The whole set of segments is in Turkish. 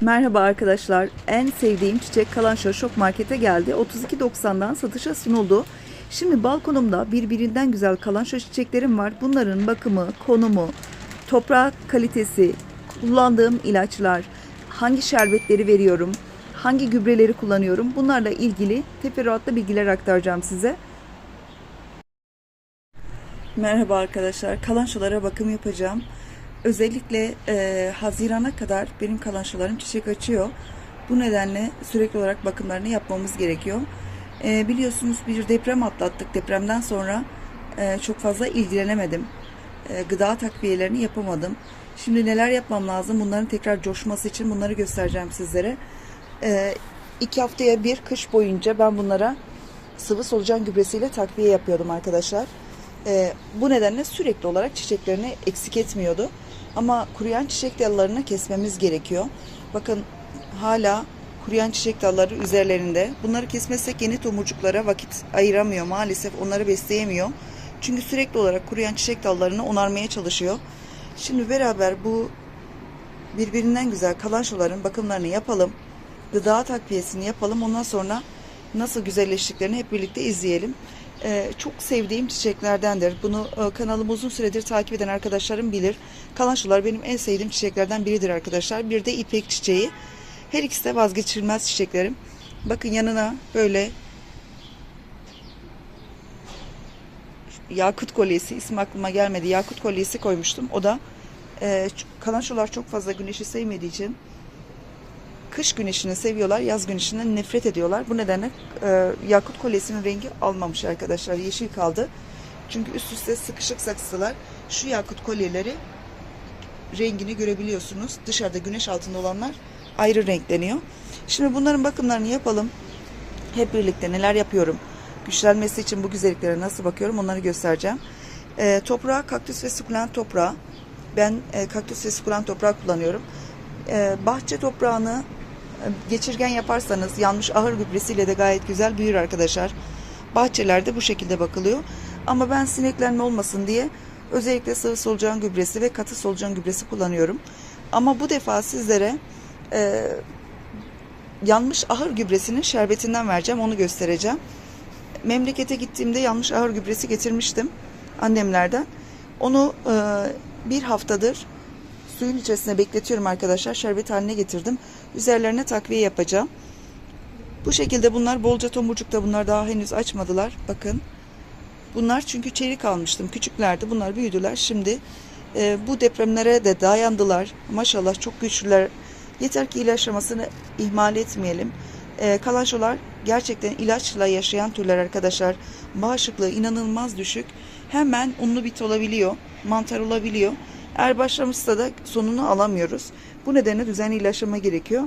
Merhaba arkadaşlar. En sevdiğim çiçek Kalanşa Şok Market'e geldi. 32.90'dan satışa sunuldu. Şimdi balkonumda birbirinden güzel kalanşa çiçeklerim var. Bunların bakımı, konumu, toprak kalitesi, kullandığım ilaçlar, hangi şerbetleri veriyorum, hangi gübreleri kullanıyorum bunlarla ilgili teferruatlı bilgiler aktaracağım size. Merhaba arkadaşlar. Kalanşalara bakım yapacağım. Özellikle e, Haziran'a kadar benim kalanşalarım çiçek açıyor. Bu nedenle sürekli olarak bakımlarını yapmamız gerekiyor. E, biliyorsunuz bir deprem atlattık. Depremden sonra e, çok fazla ilgilenemedim. E, gıda takviyelerini yapamadım. Şimdi neler yapmam lazım? Bunların tekrar coşması için bunları göstereceğim sizlere. E, iki haftaya bir kış boyunca ben bunlara sıvı solucan gübresiyle takviye yapıyordum arkadaşlar. Ee, bu nedenle sürekli olarak çiçeklerini eksik etmiyordu. Ama kuruyan çiçek dallarını kesmemiz gerekiyor. Bakın hala kuruyan çiçek dalları üzerlerinde. Bunları kesmezsek yeni tomurcuklara vakit ayıramıyor maalesef. Onları besleyemiyor. Çünkü sürekli olarak kuruyan çiçek dallarını onarmaya çalışıyor. Şimdi beraber bu birbirinden güzel kalançoların bakımlarını yapalım. Gıda takviyesini yapalım. Ondan sonra nasıl güzelleştiklerini hep birlikte izleyelim. Ee, çok sevdiğim çiçeklerdendir. Bunu e, kanalımı uzun süredir takip eden arkadaşlarım bilir. Kalançolar benim en sevdiğim çiçeklerden biridir arkadaşlar. Bir de ipek çiçeği. Her ikisi de vazgeçilmez çiçeklerim. Bakın yanına böyle yakut kolyesi ismi aklıma gelmedi. Yakut kolyesi koymuştum. O da e, kalançolar çok fazla güneşi sevmediği için kış güneşini seviyorlar, yaz güneşinden nefret ediyorlar. Bu nedenle e, yakut kolyesinin rengi almamış arkadaşlar. Yeşil kaldı. Çünkü üst üste sıkışık saksılar. Şu yakut kolyeleri rengini görebiliyorsunuz. Dışarıda güneş altında olanlar ayrı renkleniyor. Şimdi bunların bakımlarını yapalım. Hep birlikte neler yapıyorum. Güçlenmesi için bu güzelliklere nasıl bakıyorum onları göstereceğim. E, toprağı kaktüs ve sukulent toprağı. Ben e, kaktüs ve sukulent toprağı kullanıyorum. E, bahçe toprağını geçirgen yaparsanız yanmış ahır gübresiyle de gayet güzel büyür arkadaşlar. Bahçelerde bu şekilde bakılıyor. Ama ben sineklenme olmasın diye özellikle sıvı solucan gübresi ve katı solucan gübresi kullanıyorum. Ama bu defa sizlere e, yanmış ahır gübresinin şerbetinden vereceğim. Onu göstereceğim. Memlekete gittiğimde yanmış ahır gübresi getirmiştim annemlerden. Onu e, bir haftadır suyun içerisine bekletiyorum arkadaşlar. Şerbet haline getirdim. Üzerlerine takviye yapacağım. Bu şekilde bunlar bolca tomurcukta bunlar daha henüz açmadılar. Bakın. Bunlar çünkü çelik almıştım. Küçüklerdi. Bunlar büyüdüler. Şimdi e, bu depremlere de dayandılar. Maşallah çok güçlüler. Yeter ki ilaçlamasını ihmal etmeyelim. E, kalançolar gerçekten ilaçla yaşayan türler arkadaşlar. Bağışıklığı inanılmaz düşük. Hemen unlu bit olabiliyor. Mantar olabiliyor. Eğer başlamışsa da sonunu alamıyoruz. Bu nedenle düzenli ilaçlama gerekiyor.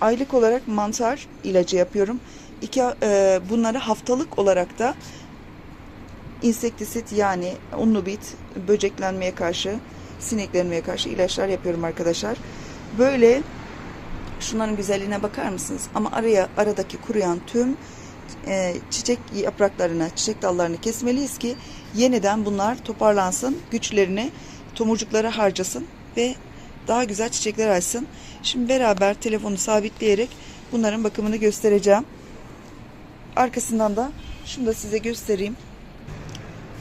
Aylık olarak mantar ilacı yapıyorum. İki, e, bunları haftalık olarak da insektisit yani unlu bit, böceklenmeye karşı, sineklenmeye karşı ilaçlar yapıyorum arkadaşlar. Böyle şunların güzelliğine bakar mısınız? Ama araya aradaki kuruyan tüm e, çiçek yapraklarını, çiçek dallarını kesmeliyiz ki yeniden bunlar toparlansın, güçlerini tomurcuklara harcasın ve daha güzel çiçekler açsın. Şimdi beraber telefonu sabitleyerek bunların bakımını göstereceğim. Arkasından da şunu da size göstereyim.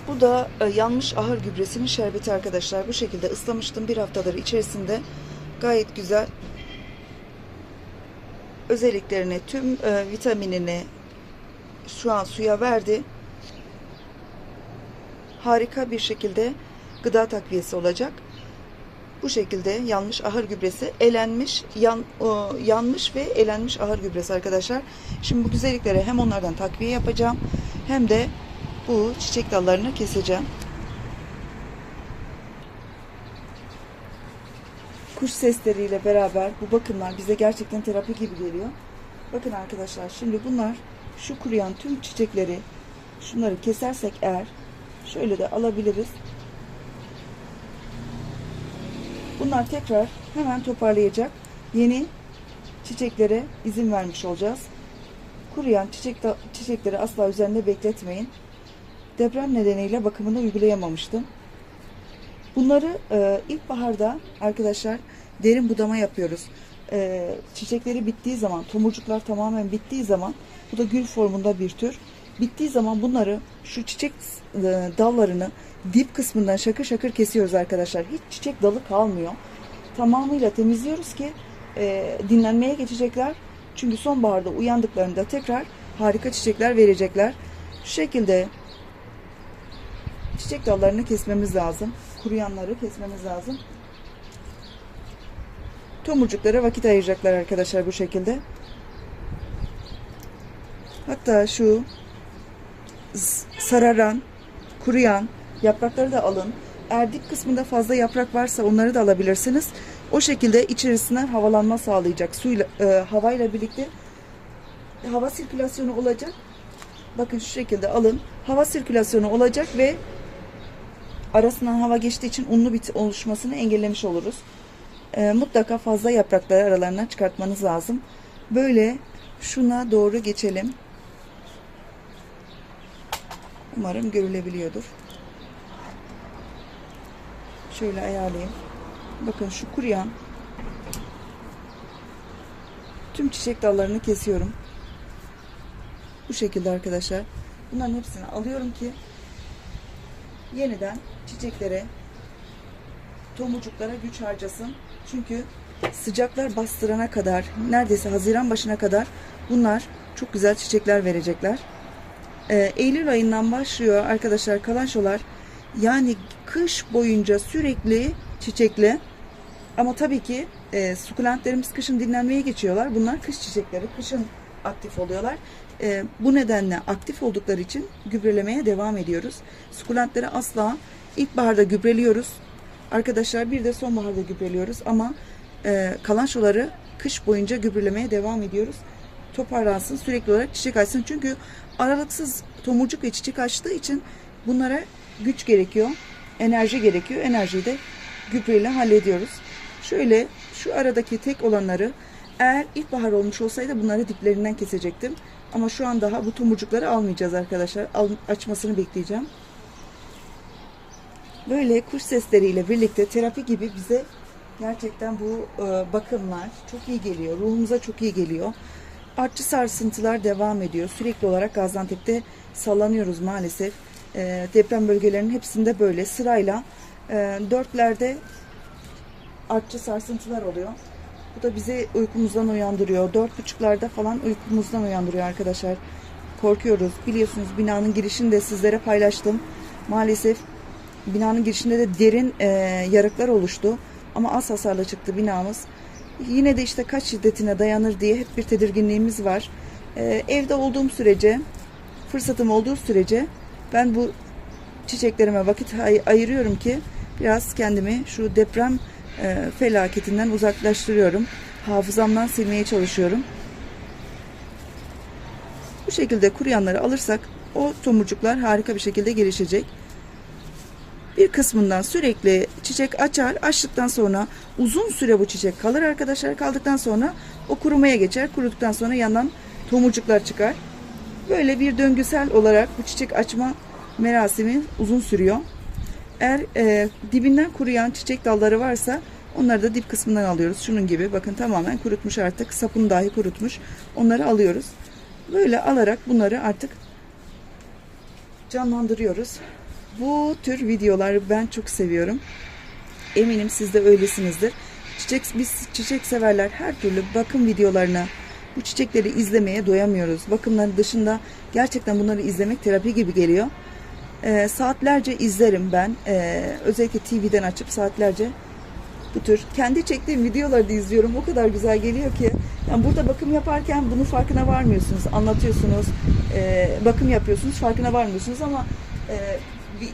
Bu da e, yanmış ahır gübresinin şerbeti arkadaşlar. Bu şekilde ıslamıştım bir haftadır içerisinde. Gayet güzel. Özelliklerini, tüm e, vitaminini şu an suya verdi. Harika bir şekilde gıda takviyesi olacak. Bu şekilde yanmış ahır gübresi, elenmiş, yan, o, yanmış ve elenmiş ahır gübresi arkadaşlar. Şimdi bu güzelliklere hem onlardan takviye yapacağım hem de bu çiçek dallarını keseceğim. Kuş sesleriyle beraber bu bakımlar bize gerçekten terapi gibi geliyor. Bakın arkadaşlar şimdi bunlar şu kuruyan tüm çiçekleri şunları kesersek eğer şöyle de alabiliriz. Bunlar tekrar hemen toparlayacak. Yeni çiçeklere izin vermiş olacağız. Kuruyan çiçek çiçekleri asla üzerinde bekletmeyin. Deprem nedeniyle bakımını uygulayamamıştım. Bunları e, ilkbaharda arkadaşlar derin budama yapıyoruz. e, çiçekleri bittiği zaman, tomurcuklar tamamen bittiği zaman, bu da gül formunda bir tür. Bittiği zaman bunları şu çiçek e, dallarını dip kısmından şakır şakır kesiyoruz arkadaşlar. Hiç çiçek dalı kalmıyor. Tamamıyla temizliyoruz ki e, dinlenmeye geçecekler. Çünkü sonbaharda uyandıklarında tekrar harika çiçekler verecekler. Şu şekilde çiçek dallarını kesmemiz lazım. Kuruyanları kesmemiz lazım. Tomurcuklara vakit ayıracaklar arkadaşlar bu şekilde. Hatta şu sararan, kuruyan yaprakları da alın. Eğer dip kısmında fazla yaprak varsa onları da alabilirsiniz. O şekilde içerisinden havalanma sağlayacak. Suyla, e, havayla birlikte hava sirkülasyonu olacak. Bakın şu şekilde alın. Hava sirkülasyonu olacak ve arasından hava geçtiği için unlu bit oluşmasını engellemiş oluruz. E, mutlaka fazla yaprakları aralarına çıkartmanız lazım. Böyle şuna doğru geçelim. Umarım görülebiliyordur. Şöyle ayarlayayım. Bakın şu kuruyan tüm çiçek dallarını kesiyorum. Bu şekilde arkadaşlar. Bunların hepsini alıyorum ki yeniden çiçeklere tomurcuklara güç harcasın. Çünkü sıcaklar bastırana kadar neredeyse Haziran başına kadar bunlar çok güzel çiçekler verecekler. Ee, Eylül ayından başlıyor arkadaşlar kalançolar. Yani kış boyunca sürekli çiçekli. Ama tabii ki e, sukulentlerimiz kışın dinlenmeye geçiyorlar. Bunlar kış çiçekleri. Kışın aktif oluyorlar. E, bu nedenle aktif oldukları için gübrelemeye devam ediyoruz. Sukulentleri asla ilkbaharda gübreliyoruz. Arkadaşlar bir de sonbaharda gübreliyoruz ama e, kalançoları kış boyunca gübrelemeye devam ediyoruz. Toparlansın, sürekli olarak çiçek açsın. Çünkü aralıksız tomurcuk ve çiçek açtığı için bunlara güç gerekiyor, enerji gerekiyor. Enerjiyi de gübreyle hallediyoruz. Şöyle şu aradaki tek olanları eğer ilkbahar olmuş olsaydı bunları diplerinden kesecektim. Ama şu an daha bu tomurcukları almayacağız arkadaşlar. Al, açmasını bekleyeceğim. Böyle kuş sesleriyle birlikte terapi gibi bize gerçekten bu e, bakımlar çok iyi geliyor. Ruhumuza çok iyi geliyor. Artçı sarsıntılar devam ediyor. Sürekli olarak Gaziantep'te sallanıyoruz maalesef. E, deprem bölgelerinin hepsinde böyle sırayla e, dörtlerde artçı sarsıntılar oluyor. Bu da bizi uykumuzdan uyandırıyor. Dört buçuklarda falan uykumuzdan uyandırıyor arkadaşlar. Korkuyoruz. Biliyorsunuz binanın girişini de sizlere paylaştım. Maalesef binanın girişinde de derin e, yarıklar oluştu. Ama az hasarla çıktı binamız. Yine de işte kaç şiddetine dayanır diye hep bir tedirginliğimiz var. E, evde olduğum sürece, fırsatım olduğu sürece ben bu çiçeklerime vakit ay- ayırıyorum ki biraz kendimi şu deprem e, felaketinden uzaklaştırıyorum. Hafızamdan silmeye çalışıyorum. Bu şekilde kuruyanları alırsak o tomurcuklar harika bir şekilde gelişecek. Bir kısmından sürekli çiçek açar. Açtıktan sonra uzun süre bu çiçek kalır arkadaşlar. Kaldıktan sonra o kurumaya geçer. Kuruduktan sonra yandan tomurcuklar çıkar. Böyle bir döngüsel olarak bu çiçek açma merasimi uzun sürüyor. Eğer e, dibinden kuruyan çiçek dalları varsa onları da dip kısmından alıyoruz. Şunun gibi bakın tamamen kurutmuş artık. Sapını dahi kurutmuş. Onları alıyoruz. Böyle alarak bunları artık canlandırıyoruz. Bu tür videoları ben çok seviyorum. Eminim siz de öylesinizdir. Çiçek, biz çiçek severler her türlü bakım videolarına bu çiçekleri izlemeye doyamıyoruz. Bakımların dışında gerçekten bunları izlemek terapi gibi geliyor. Ee, saatlerce izlerim ben. Ee, özellikle TV'den açıp saatlerce bu tür kendi çektiğim videoları da izliyorum. O kadar güzel geliyor ki. Yani burada bakım yaparken bunun farkına varmıyorsunuz. Anlatıyorsunuz, e, bakım yapıyorsunuz, farkına varmıyorsunuz ama e, bir-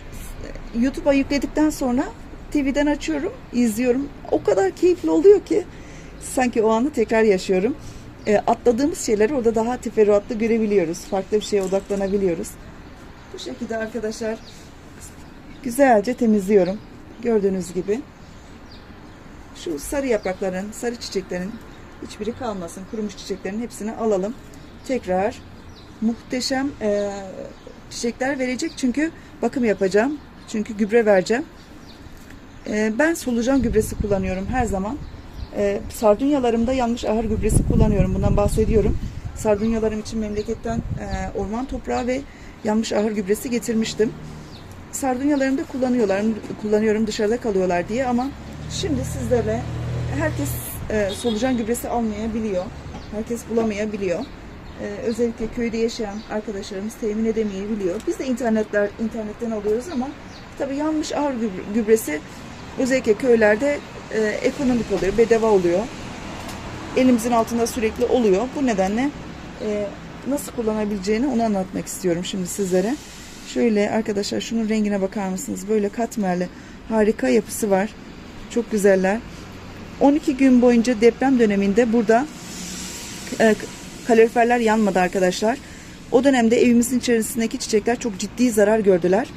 YouTube'a yükledikten sonra TV'den açıyorum, izliyorum. O kadar keyifli oluyor ki sanki o anı tekrar yaşıyorum. E, atladığımız şeyleri orada daha teferruatlı görebiliyoruz. Farklı bir şeye odaklanabiliyoruz. Bu şekilde arkadaşlar güzelce temizliyorum. Gördüğünüz gibi. Şu sarı yaprakların, sarı çiçeklerin hiçbiri kalmasın. Kurumuş çiçeklerin hepsini alalım. Tekrar muhteşem e, çiçekler verecek çünkü bakım yapacağım. Çünkü gübre vereceğim. E, ben solucan gübresi kullanıyorum her zaman. E, sardunyalarımda yanlış ahır gübresi kullanıyorum. Bundan bahsediyorum. Sardunyalarım için memleketten e, orman toprağı ve yanmış ahır gübresi getirmiştim. Sardunyalarımda kullanıyorlar, kullanıyorum dışarıda kalıyorlar diye ama şimdi sizlerle herkes e, solucan gübresi almayabiliyor. Herkes bulamayabiliyor. E, özellikle köyde yaşayan arkadaşlarımız temin edemeyebiliyor. Biz de internetler internetten alıyoruz ama tabii yanmış gübre- gübresi özellikle köylerde e, ekonomik oluyor, bedava oluyor. Elimizin altında sürekli oluyor. Bu nedenle e, nasıl kullanabileceğini onu anlatmak istiyorum şimdi sizlere. Şöyle arkadaşlar şunun rengine bakar mısınız? Böyle katmerli harika yapısı var. Çok güzeller. 12 gün boyunca deprem döneminde burada e, kaloriferler yanmadı arkadaşlar. O dönemde evimizin içerisindeki çiçekler çok ciddi zarar gördüler.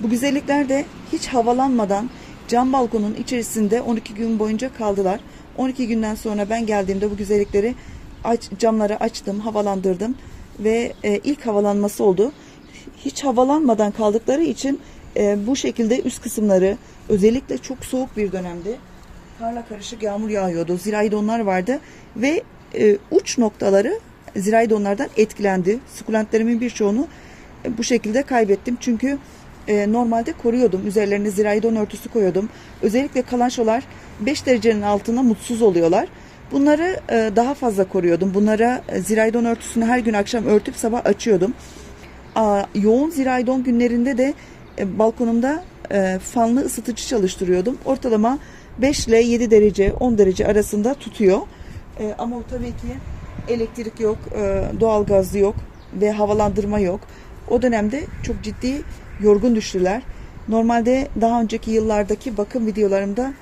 Bu güzellikler de hiç havalanmadan cam balkonun içerisinde 12 gün boyunca kaldılar. 12 günden sonra ben geldiğimde bu güzellikleri aç, camları açtım, havalandırdım ve e, ilk havalanması oldu. Hiç havalanmadan kaldıkları için e, bu şekilde üst kısımları özellikle çok soğuk bir dönemde karla karışık yağmur yağıyordu. Zirai donlar vardı ve e, uç noktaları zirai donlardan etkilendi. Sukulentlerimin birçoğunu e, bu şekilde kaybettim. Çünkü e, normalde koruyordum. Üzerlerine zirai don örtüsü koyuyordum. Özellikle kalançolar 5 derecenin altında mutsuz oluyorlar. Bunları e, daha fazla koruyordum. Bunlara e, zirai don örtüsünü her gün akşam örtüp sabah açıyordum. Aa, yoğun zirai don günlerinde de e, balkonumda e, fanlı ısıtıcı çalıştırıyordum. Ortalama 5 ile 7 derece 10 derece arasında tutuyor. E, ama tabii ki elektrik yok, e, doğalgaz yok ve havalandırma yok. O dönemde çok ciddi yorgun düştüler. Normalde daha önceki yıllardaki bakım videolarımda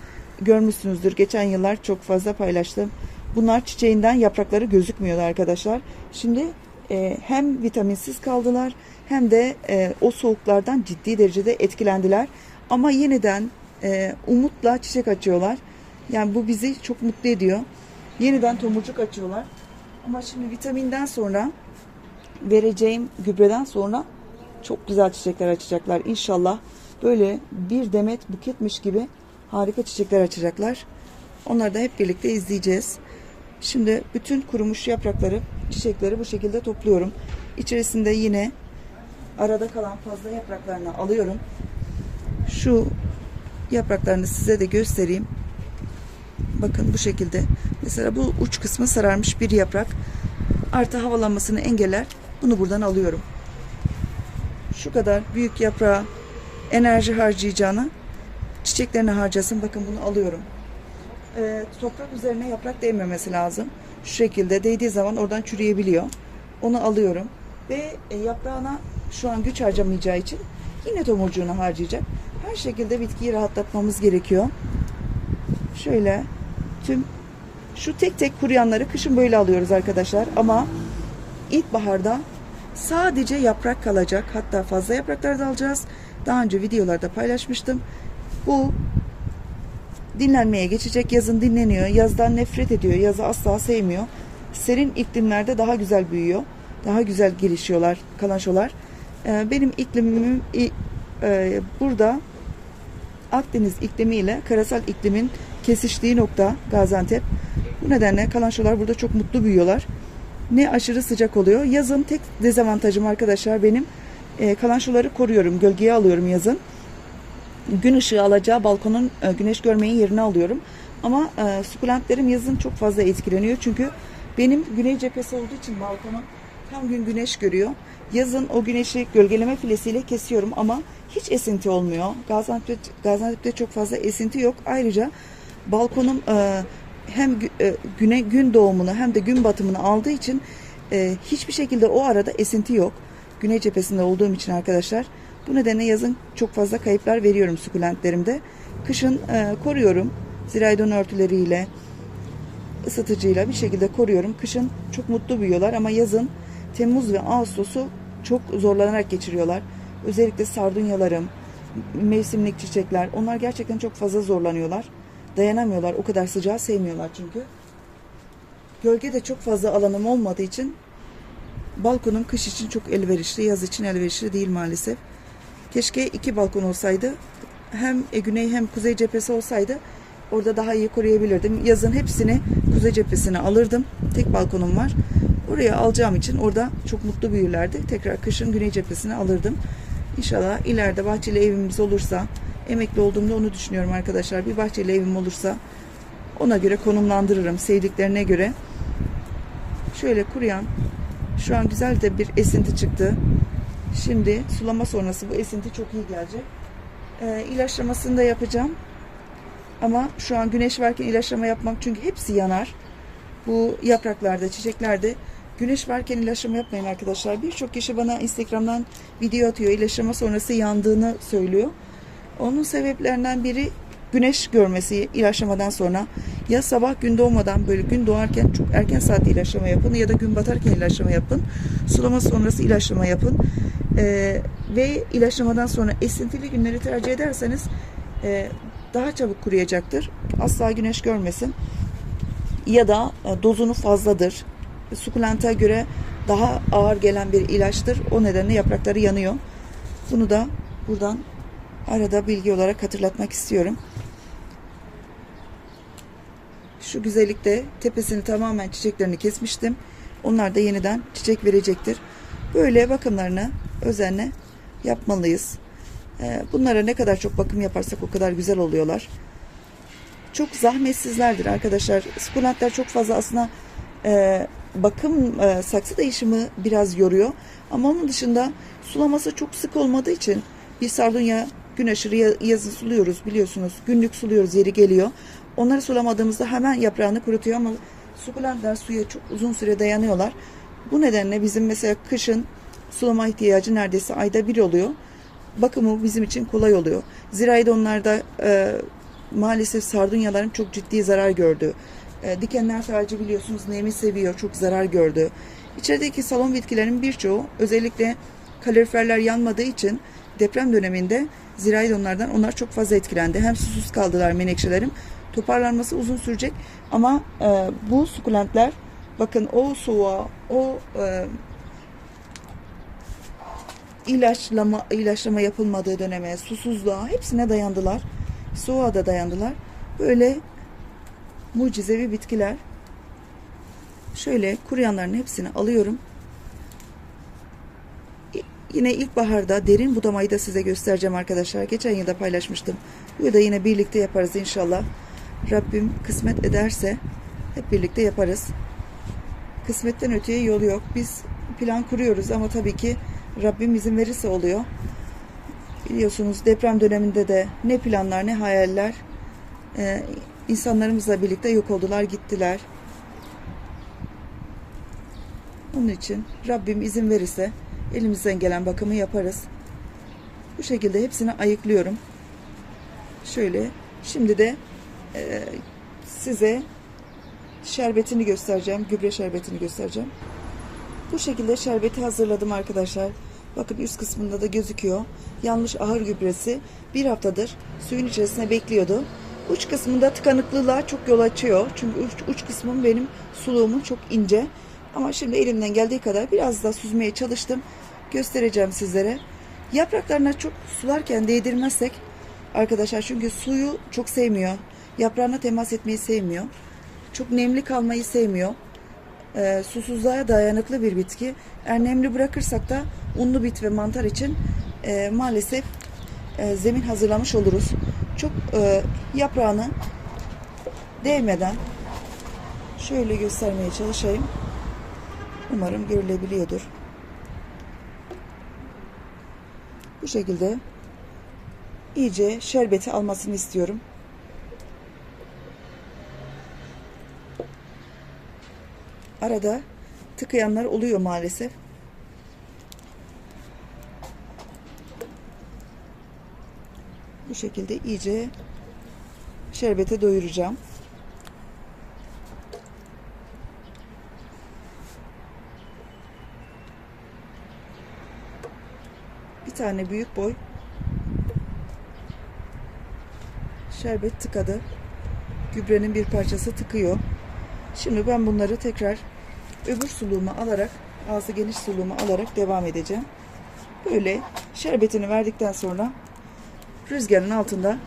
görmüşsünüzdür. Geçen yıllar çok fazla paylaştım. Bunlar çiçeğinden yaprakları gözükmüyordu arkadaşlar. Şimdi e, hem vitaminsiz kaldılar hem de e, o soğuklardan ciddi derecede etkilendiler. Ama yeniden e, umutla çiçek açıyorlar. Yani bu bizi çok mutlu ediyor. Yeniden tomurcuk açıyorlar. Ama şimdi vitaminden sonra vereceğim gübreden sonra çok güzel çiçekler açacaklar. İnşallah böyle bir demet buketmiş gibi harika çiçekler açacaklar. Onları da hep birlikte izleyeceğiz. Şimdi bütün kurumuş yaprakları, çiçekleri bu şekilde topluyorum. İçerisinde yine arada kalan fazla yapraklarını alıyorum. Şu yapraklarını size de göstereyim. Bakın bu şekilde. Mesela bu uç kısmı sararmış bir yaprak. Artı havalanmasını engeller. Bunu buradan alıyorum. Şu kadar büyük yaprağa enerji harcayacağına çiçeklerini harcasın. Bakın bunu alıyorum. Ee, toprak üzerine yaprak değmemesi lazım. Şu şekilde değdiği zaman oradan çürüyebiliyor. Onu alıyorum. Ve e, yaprağına şu an güç harcamayacağı için yine tomurcuğunu harcayacak. Her şekilde bitkiyi rahatlatmamız gerekiyor. Şöyle tüm şu tek tek kuruyanları kışın böyle alıyoruz arkadaşlar. Ama ilkbaharda sadece yaprak kalacak. Hatta fazla yapraklar da alacağız. Daha önce videolarda paylaşmıştım. Bu dinlenmeye geçecek. Yazın dinleniyor. Yazdan nefret ediyor. Yazı asla sevmiyor. Serin iklimlerde daha güzel büyüyor. Daha güzel gelişiyorlar kalançolar. Ee, benim iklimim e, burada Akdeniz iklimi ile karasal iklimin kesiştiği nokta Gaziantep. Bu nedenle kalançolar burada çok mutlu büyüyorlar. Ne aşırı sıcak oluyor. Yazın tek dezavantajım arkadaşlar benim e, kalançoları koruyorum. Gölgeye alıyorum yazın. Gün ışığı alacağı balkonun e, güneş görmeyi yerine alıyorum. Ama e, sukulentlerim yazın çok fazla etkileniyor. Çünkü benim güney cephesi olduğu için balkonum tam gün güneş görüyor. Yazın o güneşi gölgeleme filesiyle kesiyorum ama hiç esinti olmuyor. Gaziantep'te, Gaziantep'te çok fazla esinti yok. Ayrıca balkonum e, hem e, güne gün doğumunu hem de gün batımını aldığı için e, hiçbir şekilde o arada esinti yok. Güney cephesinde olduğum için arkadaşlar. Bu nedenle yazın çok fazla kayıplar veriyorum sukulentlerimde. Kışın e, koruyorum. Ziraydon örtüleriyle, ısıtıcıyla bir şekilde koruyorum. Kışın çok mutlu büyüyorlar ama yazın Temmuz ve Ağustos'u çok zorlanarak geçiriyorlar. Özellikle sardunyalarım, mevsimlik çiçekler onlar gerçekten çok fazla zorlanıyorlar. Dayanamıyorlar. O kadar sıcağı sevmiyorlar çünkü. Gölge de çok fazla alanım olmadığı için balkonum kış için çok elverişli, yaz için elverişli değil maalesef. Keşke iki balkon olsaydı. Hem e, güney hem kuzey cephesi olsaydı Orada daha iyi koruyabilirdim. Yazın hepsini kuzey cephesine alırdım. Tek balkonum var. Oraya alacağım için orada çok mutlu büyürlerdi. Tekrar kışın güney cephesine alırdım. İnşallah ileride bahçeli evimiz olursa, emekli olduğumda onu düşünüyorum arkadaşlar. Bir bahçeli evim olursa ona göre konumlandırırım sevdiklerine göre. Şöyle kuruyan şu an güzel de bir esinti çıktı. Şimdi sulama sonrası bu esinti çok iyi gelecek. Ee, ilaçlamasını da yapacağım. Ama şu an güneş varken ilaçlama yapmak çünkü hepsi yanar. Bu yapraklarda, çiçeklerde güneş varken ilaçlama yapmayın arkadaşlar. Birçok kişi bana Instagram'dan video atıyor. ilaçlama sonrası yandığını söylüyor. Onun sebeplerinden biri güneş görmesi ilaçlamadan sonra ya sabah gün doğmadan böyle gün doğarken çok erken saatte ilaçlama yapın ya da gün batarken ilaçlama yapın. Sulama sonrası ilaçlama yapın. Ee, ve ilaçlamadan sonra esintili günleri tercih ederseniz e, daha çabuk kuruyacaktır. Asla güneş görmesin. Ya da e, dozunu fazladır. Sukulenta göre daha ağır gelen bir ilaçtır. O nedenle yaprakları yanıyor. Bunu da buradan arada bilgi olarak hatırlatmak istiyorum. Şu güzellikte tepesini tamamen çiçeklerini kesmiştim. Onlar da yeniden çiçek verecektir. Böyle bakımlarını özenle yapmalıyız. Ee, Bunlara ne kadar çok bakım yaparsak o kadar güzel oluyorlar. Çok zahmetsizlerdir arkadaşlar. Sukulentler çok fazla aslında e, bakım e, saksı değişimi biraz yoruyor. Ama onun dışında sulaması çok sık olmadığı için bir sardunya gün aşırı ya- yazın suluyoruz biliyorsunuz. Günlük suluyoruz yeri geliyor. Onları sulamadığımızda hemen yaprağını kurutuyor ama sukulentler suya çok uzun süre dayanıyorlar. Bu nedenle bizim mesela kışın sulama ihtiyacı neredeyse ayda bir oluyor. Bakımı bizim için kolay oluyor. Zirayda onlarda e, maalesef sardunyaların çok ciddi zarar gördü. E, dikenler sadece biliyorsunuz nemi seviyor, çok zarar gördü. İçerideki salon bitkilerin birçoğu özellikle kaloriferler yanmadığı için deprem döneminde ziraydonlardan onlar çok fazla etkilendi. Hem susuz kaldılar menekşelerim. Toparlanması uzun sürecek ama e, bu sukulentler bakın o soğuğa, o e, ilaçlama ilaçlama yapılmadığı döneme, susuzluğa hepsine dayandılar. Soğuğa da dayandılar. Böyle mucizevi bitkiler. Şöyle kuruyanların hepsini alıyorum. Yine ilkbaharda derin budamayı da size göstereceğim arkadaşlar. Geçen yılda paylaşmıştım. Bu yılda yine birlikte yaparız inşallah. Rabbim kısmet ederse hep birlikte yaparız. Kısmetten öteye yol yok. Biz plan kuruyoruz ama tabii ki Rabbim izin verirse oluyor. Biliyorsunuz deprem döneminde de ne planlar ne hayaller e, insanlarımızla birlikte yok oldular gittiler. Onun için Rabbim izin verirse elimizden gelen bakımı yaparız. Bu şekilde hepsini ayıklıyorum. Şöyle şimdi de e, size şerbetini göstereceğim. Gübre şerbetini göstereceğim. Bu şekilde şerbeti hazırladım arkadaşlar. Bakın üst kısmında da gözüküyor. Yanmış ahır gübresi bir haftadır suyun içerisine bekliyordu. Uç kısmında tıkanıklılığa çok yol açıyor. Çünkü uç, uç kısmım benim suluğumun çok ince. Ama şimdi elimden geldiği kadar biraz daha süzmeye çalıştım. Göstereceğim sizlere. Yapraklarına çok sularken değdirmezsek arkadaşlar çünkü suyu çok sevmiyor. Yaprağına temas etmeyi sevmiyor. Çok nemli kalmayı sevmiyor e, susuzluğa dayanıklı bir bitki. Eğer nemli bırakırsak da unlu bit ve mantar için e, maalesef e, zemin hazırlamış oluruz. Çok e, yaprağını değmeden şöyle göstermeye çalışayım. Umarım görülebiliyordur. Bu şekilde iyice şerbeti almasını istiyorum. arada tıkayanlar oluyor maalesef. Bu şekilde iyice şerbete doyuracağım. Tane büyük boy şerbet tıkadı. Gübrenin bir parçası tıkıyor. Şimdi ben bunları tekrar öbür suluğuma alarak, ağzı geniş suluğuma alarak devam edeceğim. Böyle şerbetini verdikten sonra rüzgarın altında,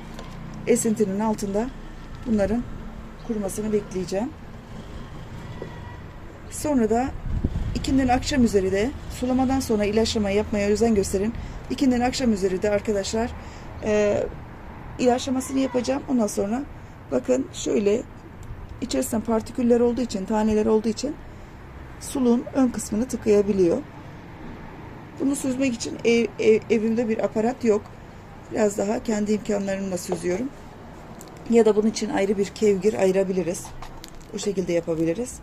esintinin altında bunların kurumasını bekleyeceğim. Sonra da ikindinin akşam üzeri de sulamadan sonra ilaçlama yapmaya özen gösterin. İkindinin akşam üzeri de arkadaşlar e, ilaçlamasını yapacağım. Ondan sonra bakın şöyle içerisinde partiküller olduğu için, taneler olduğu için suluğun ön kısmını tıkayabiliyor. Bunu süzmek için ev- ev- evimde bir aparat yok. Biraz daha kendi imkanlarımla süzüyorum. Ya da bunun için ayrı bir kevgir ayırabiliriz. Bu şekilde yapabiliriz.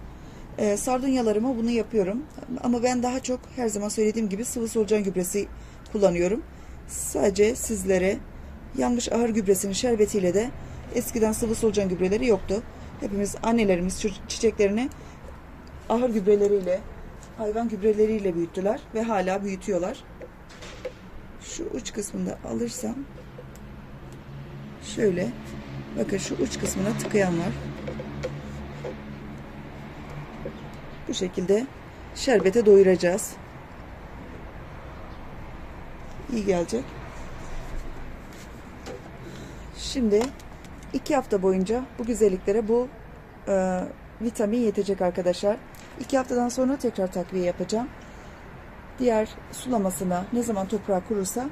Ee, sardunyalarıma bunu yapıyorum. Ama ben daha çok her zaman söylediğim gibi sıvı solucan gübresi kullanıyorum. Sadece sizlere yanmış ahır gübresinin şerbetiyle de eskiden sıvı solucan gübreleri yoktu. Hepimiz annelerimiz çiçeklerini ahır gübreleriyle, hayvan gübreleriyle büyüttüler ve hala büyütüyorlar. Şu uç kısmında alırsam şöyle bakın şu uç kısmına tıkayan var. Bu şekilde şerbete doyuracağız. İyi gelecek. Şimdi iki hafta boyunca bu güzelliklere bu e, vitamin yetecek arkadaşlar. İki haftadan sonra tekrar takviye yapacağım. Diğer sulamasına ne zaman toprağa kurursa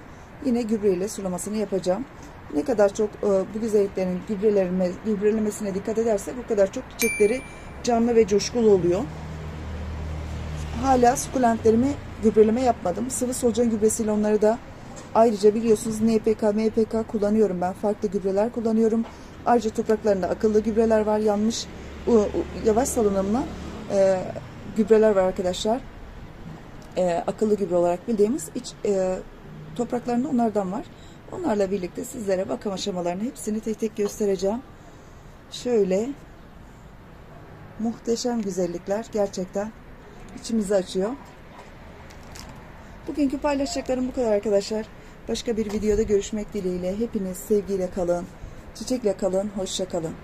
yine gübreyle sulamasını yapacağım. Ne kadar çok e, bu güzelliklerin gübrelenme, gübrelemesine dikkat edersek o kadar çok çiçekleri canlı ve coşkulu oluyor. Hala sukulentlerimi gübreleme yapmadım. Sıvı solucan gübresiyle onları da ayrıca biliyorsunuz NPK, MPK kullanıyorum ben. Farklı gübreler kullanıyorum. Ayrıca topraklarında akıllı gübreler var. U- yavaş salınımlı e, gübreler var arkadaşlar. E, akıllı gübre olarak bildiğimiz iç e, topraklarında onlardan var. Onlarla birlikte sizlere bakım aşamalarını hepsini tek tek göstereceğim. Şöyle muhteşem güzellikler gerçekten içimizi açıyor. Bugünkü paylaşacaklarım bu kadar arkadaşlar. Başka bir videoda görüşmek dileğiyle. Hepiniz sevgiyle kalın. Çiçekle kalın. Hoşça kalın.